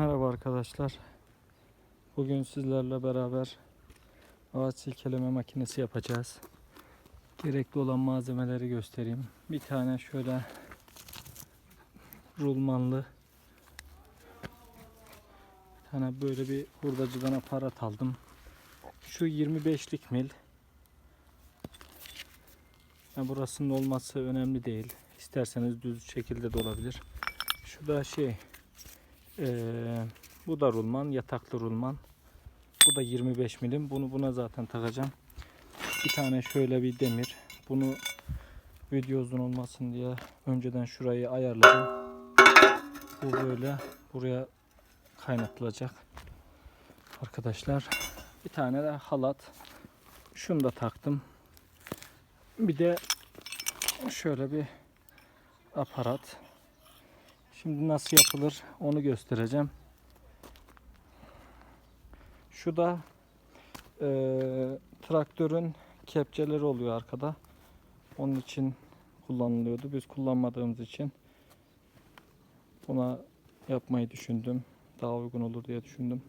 Merhaba arkadaşlar. Bugün sizlerle beraber ağaç silkeleme makinesi yapacağız. Gerekli olan malzemeleri göstereyim. Bir tane şöyle rulmanlı bir tane böyle bir hurdacıdan aparat aldım. Şu 25'lik mil. Yani burasının olması önemli değil. İsterseniz düz şekilde de olabilir. Şu da şey ee, bu da rulman, yataklı rulman. Bu da 25 milim. Bunu buna zaten takacağım. Bir tane şöyle bir demir. Bunu video uzun olmasın diye önceden şurayı ayarladım. Bu böyle buraya kaynatılacak. Arkadaşlar bir tane de halat. Şunu da taktım. Bir de şöyle bir aparat. Şimdi nasıl yapılır onu göstereceğim. Şu da eee, traktörün kepçeleri oluyor arkada. Onun için kullanılıyordu. Biz kullanmadığımız için buna yapmayı düşündüm. Daha uygun olur diye düşündüm.